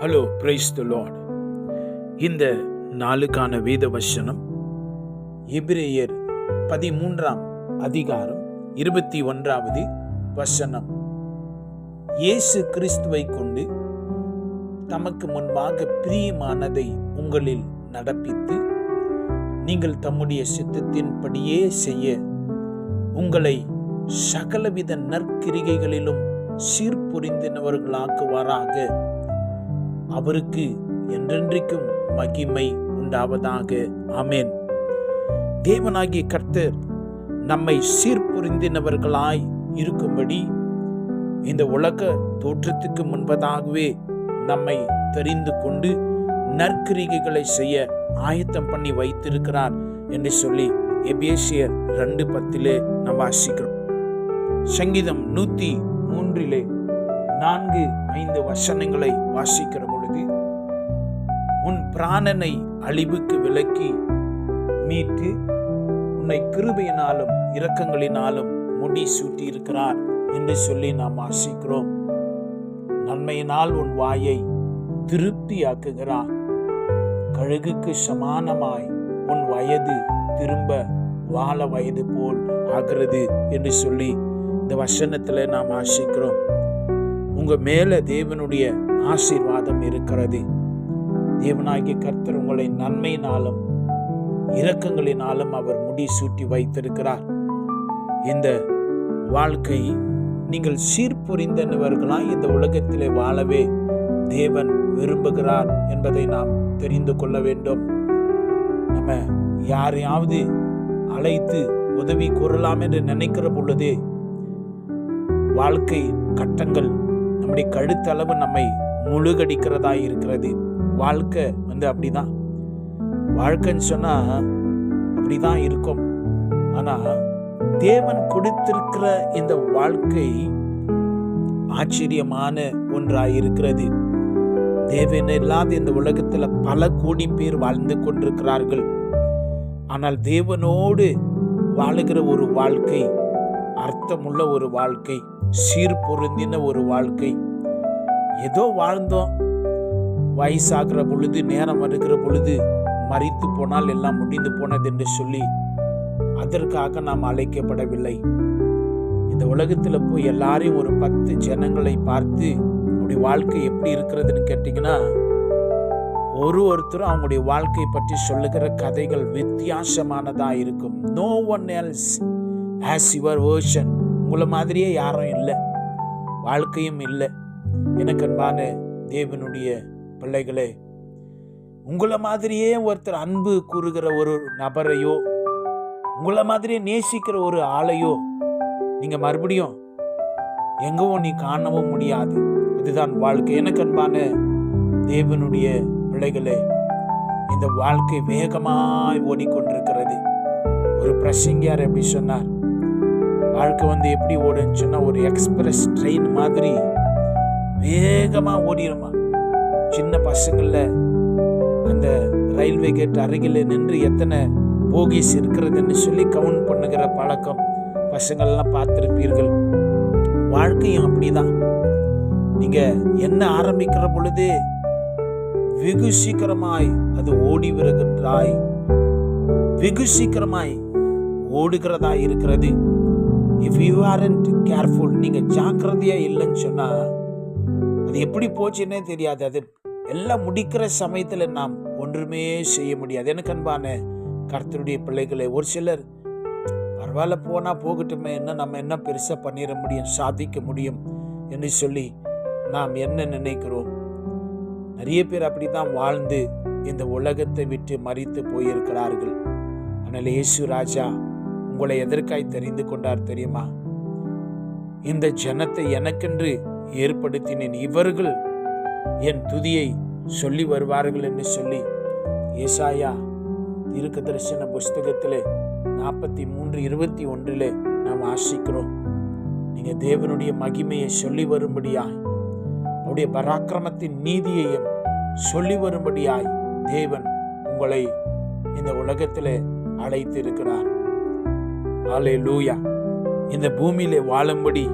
Hello praise the Lord இந்த நாளுக்கான வேத வசனம் எபிரேயர் பதிமூன்றாம் அதிகாரம் இருபத்தி ஒன்றாவது வசனம். இயேசு கிறிஸ்துவை கொண்டு தமக்கு முன்பாக பிரியமானதை உங்களில் நடப்பித்து நீங்கள் தம்முடைய சித்தத்தின்படியே செய்ய உங்களை சகலவித நற்கிரிகைகளிலும் சீர்புரிந்தினவர்களாக்குவாராக. அவருக்கு என்றென்றைக்கும் மகிமை உண்டாவதாக. அமேன் தேவனாகிய கர்த்தர் நம்மை சீர்புரிந்தினவர்களாய் இருக்கும்படி இந்த உலக தோற்றத்துக்கு முன்பதாகவே நம்மை தெரிந்து கொண்டு நற்கிரிகைகளை செய்ய ஆயத்தம் பண்ணி வைத்திருக்கிறார் என்று சொல்லி எபேசியர் ரெண்டு பத்திலே நாம் வாசிக்கிறோம். சங்கீதம் நூத்தி மூன்றிலே நான்கு ஐந்து வசனங்களை வாசிக்கிறோம். பொழுது உன் பிராணனை அழிவுக்கு விலக்கி மீட்டு உன்னை கிருபையினாலும் இரக்கங்களினாலும் முடி சூட்டியிருக்கிறார் என்று சொல்லி நாம் ஆசிக்கிறோம். நன்மையினால் உன் வாயை திருப்தியாக்குகிறார். கழுகுக்கு சமானமாய் உன் வயது திரும்ப வாழ வயது போல் ஆகிறது என்று சொல்லி இந்த வசனத்துல நாம் ஆசிக்கிறோம். உங்க மேல தேவனுடைய ஆசீர்வாதம் இருக்கிறது. தேவனாகிய கர்த்தர் உங்களை நன்மையினாலும் இரக்கங்களினாலும் அவர் முடி சூட்டி வைத்திருக்கிறார். இந்த வாழ்க்கை நீங்கள் சீர்புரிந்தவர்களாய் இந்த உலகத்திலே வாழவே தேவன் விரும்புகிறார் என்பதை நாம் தெரிந்து கொள்ள வேண்டும். நம்ம யாரையாவது அழைத்து உதவி கூறலாம் என்று நினைக்கிற பொழுதே வாழ்க்கை கட்டங்கள் நம்முடைய கழுத்தளவு நம்மை முழுகடிக்கிறதா இருக்கிறது வாழ்க்கை வந்து அப்படிதான். வாழ்க்கைன்னு சொன்னால் அப்படிதான் இருக்கும். ஆனால் தேவன் கொடுத்திருக்கிற இந்த வாழ்க்கை ஆச்சரியமான ஒன்றாக இருக்கிறது தேவன் இல்லாத இந்த உலகத்தில் பல கோடி பேர் வாழ்ந்து கொண்டிருக்கிறார்கள். ஆனால் தேவனோடு வாழுகிற ஒரு வாழ்க்கை அர்த்தமுள்ள ஒரு வாழ்க்கை சீர்பொருந்தின ஒரு வாழ்க்கை ஏதோ வாழ்ந்தோம். வயசாகிற பொழுது நேரம் வருகிற பொழுது மறித்து போனால் எல்லாம் முடிந்து போனது என்று சொல்லி அதற்காக நாம் அழைக்கப்படவில்லை. இந்த உலகத்தில் போய் எல்லாரையும் ஒரு பத்து ஜனங்களை பார்த்து அவருடைய வாழ்க்கை எப்படி இருக்கிறதுன்னு கேட்டிங்கன்னா ஒரு ஒருத்தரும் அவங்களுடைய வாழ்க்கை பற்றி சொல்லுகிற கதைகள் வித்தியாசமானதாக இருக்கும். No one else has your version உங்களை மாதிரியே யாரும் இல்லை. வாழ்க்கையும் இல்லை. எனக்கன்பான தேவனுடைய பிள்ளைகளே உங்களை மாதிரியே ஒருத்தர் அன்பு கூறுகிற ஒரு நபரையோ உங்களை மாதிரியே நேசிக்கிற ஒரு ஆளையோ நீங்கள் மறுபடியும் எங்கவும் நீ காணவும் முடியாது. அதுதான் வாழ்க்கை. எனக்கு அன்பான தேவனுடைய பிள்ளைகளே இந்த வாழ்க்கை வேகமாய் ஓடிக்கொண்டிருக்கிறது. ஒரு பிரசங்கியார் எப்படி சொன்னார்? வாழ்க்கை வந்து எப்படி ஓடுன்னு சொன்னால் ஒரு எக்ஸ்பிரஸ் ட்ரெயின் மாதிரி வேகமாக ஓடிடுமா சின்ன பசங்களில் அந்த ரயில்வே கேட் அருகில் நின்று எத்தனை போகிஸ் இருக்கிறதுன்னு சொல்லி கவுண்ட் பண்ணுகிற பழக்கம் பசங்கள்லாம் பார்த்துருப்பீர்கள். வாழ்க்கையும் அப்படிதான். நீங்கள் என்ன ஆரம்பிக்கிற பொழுது வெகு சீக்கிரமாய் அது ஓடி வருகின்றாய். வெகு சீக்கிரமாய் ஓடுகிறதா இருக்கிறது. இஃப் யூ ஆர் கேர்ஃபுல் நீங்கள் ஜாக்கிரதையாக இல்லைன்னு சொன்னால் அது எப்படி போச்சுன்னே தெரியாது. அது எல்லாம் முடிக்கிற சமயத்தில் நாம் ஒன்றுமே செய்ய முடியாது. எனக்கு அன்பான கர்த்தருடைய பிள்ளைகளை ஒரு சிலர் பரவாயில்ல போனால் போகட்டுமே என்ன நம்ம என்ன பெருசாக பண்ணிட முடியும் சாதிக்க முடியும் என்று சொல்லி நாம் என்ன நினைக்கிறோம்? நிறைய பேர் அப்படி தான் வாழ்ந்து இந்த உலகத்தை விட்டு மறித்து போயிருக்கிறார்கள். ஆனால் இயேசு ராஜா உங்களை எதற்காய் தெரிந்து கொண்டார் தெரியுமா? இந்த ஜனத்தை எனக்கென்று ஏற்படுத்தினேன். இவர்கள் என் துதியை சொல்லி வருவார்கள் என்று சொல்லி ஏசாயா தீர்க்க தரிசன புஸ்தகத்திலே நாற்பத்தி மூன்று இருபத்தி ஒன்றிலே நாம் ஆசிக்கிறோம் நீங்கள் தேவனுடைய மகிமையை சொல்லி வரும்படியாய் அவருடைய பராக்கிரமத்தின் நீதியையும் சொல்லி வரும்படியாய் தேவன் உங்களை இந்த உலகத்திலே அழைத்து இருக்கிறார் ஆலே லூயா இந்த பூமியிலே வாழும்படி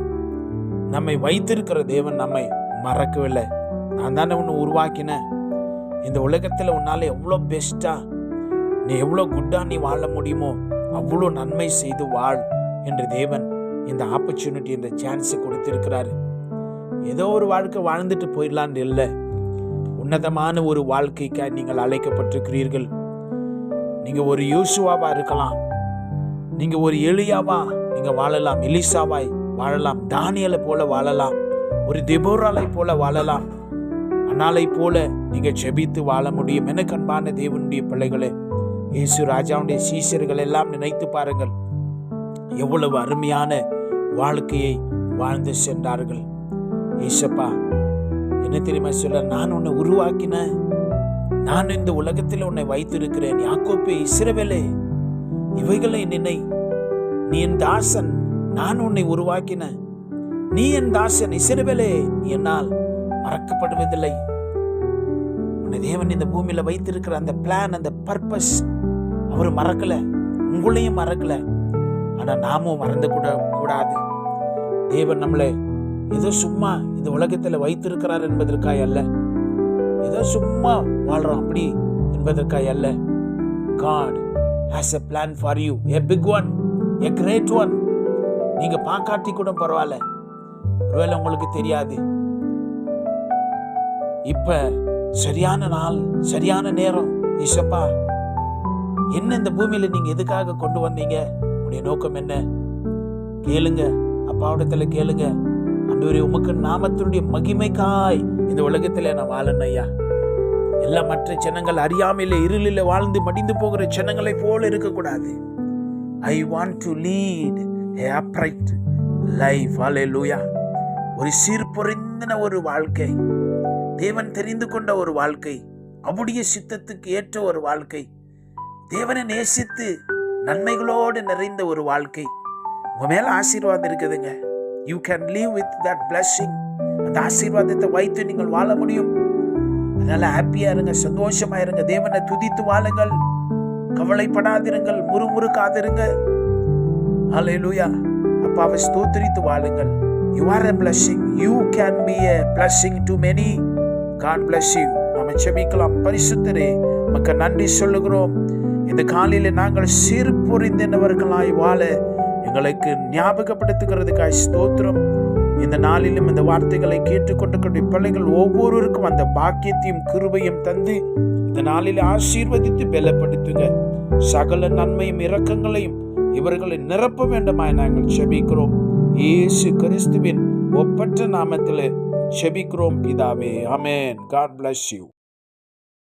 நம்மை வைத்திருக்கிற தேவன் நம்மை மறக்கவில்லை. நான் தானே உன்னை உருவாக்கினேன். இந்த உலகத்தில் உன்னால் எவ்வளோ பெஸ்ட்டாக நீ எவ்வளோ குட்டாக நீ வாழ முடியுமோ அவ்வளோ நன்மை செய்து வாழ் என்று தேவன் இந்த ஆப்பர்ச்சுனிட்டி இந்த சான்ஸை கொடுத்திருக்கிறாரு. ஏதோ ஒரு வாழ்க்கை வாழ்ந்துட்டு போயிடலான்னு இல்லை. உன்னதமான ஒரு வாழ்க்கைக்காக நீங்கள் அழைக்கப்பட்டிருக்கிறீர்கள். நீங்கள் ஒரு யூசுவாவாக இருக்கலாம். நீங்கள் ஒரு எளியாவா நீங்கள் வாழலாம். எலிசாவாய் வாழலாம். தானியலை போல வாழலாம். ஒரு திபோராலை போல வாழலாம். அனாலை போல நீங்கள் செபித்து வாழ முடியும். என கண்பான தேவனுடைய பிள்ளைகளே இயேசு ராஜாவுடைய சீசர்கள் எல்லாம் நினைத்து பாருங்கள். எவ்வளவு அருமையான வாழ்க்கையை வாழ்ந்து சென்றார்கள். ஏசப்பா என்ன தெரியுமா சொல்ல? நான் உன்னை உருவாக்கினேன் நான் இந்த உலகத்தில் உன்னை வைத்திருக்கிறேன். யாக்கோப்பே இஸ்ரவேலே இவைகளை நினை நீ என் தாசன் நான் உன்னை உருவாக்கினேன் நீ என் தாசன் இஸ்ரவேலே நீ என்னால் மறக்கப்படுவதில்லை. உன்னை தேவன் இந்த பூமியில வைத்திருக்கிற அந்த பிளான் அந்த பர்பஸ் அவர் மறக்கல. உங்களையும் மறக்கல. ஆனா நாமும் மறந்து கூட கூடாது. தேவன் நம்மளை ஏதோ சும்மா இந்த உலகத்துல வைத்திருக்கிறார் என்பதற்காய் அல்ல. ஏதோ சும்மா வாழ்றோம் அப்படி என்பதற்காய் அல்ல. God has a plan for you a big one a great one நீங்க பார்க்காட்டி கூட பரவாயில்ல ஒருவேளை உங்களுக்கு தெரியாது. இப்ப சரியான நாள் சரியான நேரம் இசப்பா என்ன இந்த பூமியில நீங்க எதுக்காக கொண்டு வந்தீங்க? உடைய நோக்கம் என்ன? கேளுங்க அப்பாவிடத்துல கேளுங்க. அன்றுவரே உமக்கு நாமத்தினுடைய மகிமைக்காய் இந்த உலகத்துல நான் வாழணும் ஐயா. எல்லா மற்ற ஜனங்கள் அறியாமையில் இருளில் வாழ்ந்து மடிந்து போகிற ஜனங்களை போல இருக்கக்கூடாது. I want to lead a upright life ஹalleluya ஒரு சீர்பொருந்தின ஒரு வாழ்க்கை. தேவன் தெரிந்து கொண்ட ஒரு வாழ்க்கை. அவருடைய சித்தத்துக்கு ஏற்ற ஒரு வாழ்க்கை. தேவனை நேசித்து நன்மைகளோடு நிறைந்த ஒரு வாழ்க்கை. உங்க மேல ஆசீர்வாதம் இருக்குதுங்க. You can live with that blessing அந்த ஆசீர்வாதத்தை வைத்து நீங்கள் வாழ முடியும். அதனால ஹாப்பியா இருங்க சந்தோஷமா இருங்க. தேவனை துதித்து வாழுங்கள். கவலைப்படாதிருங்கள் முறுமுறுக்காதிருங்க ஹalleluya அப்பாவை ஸ்தோத்திரித்து வாழுங்கள் you are a blessing you can be a blessing to many God bless you நம்ம செபிக்கலாம் பரிசுத்தரே மக்க நன்றி சொல்லுகிறோம் இந்த காலையில் நாங்கள் சீர்பொறிந்தவர்களாய் வாழ எங்களுக்கு ஞாபகப்படுத்துகிறதுக்காய் ஸ்தோத்திரம் இந்த நாளிலும் இந்த வார்த்தைகளை கேட்டுக்கொண்டிருக்கிற பிள்ளைகள் ஒவ்வொருவருக்கும் அந்த பாக்கியத்தையும் கிருபையும் தந்து இந்த நாளில் ஆசீர்வதித்து பலப்படுத்துங்க சகல நன்மையும் இரக்கங்களையும் இவர்களை நிரப்ப வேண்டுமாய் நாங்கள் செபிக்கிறோம். இயேசு கிறிஸ்துவின் ஒப்பற்ற நாமத்தில் செபிக்கிறோம் பிதாவே. அமேன் காட் பிளஸ் யூ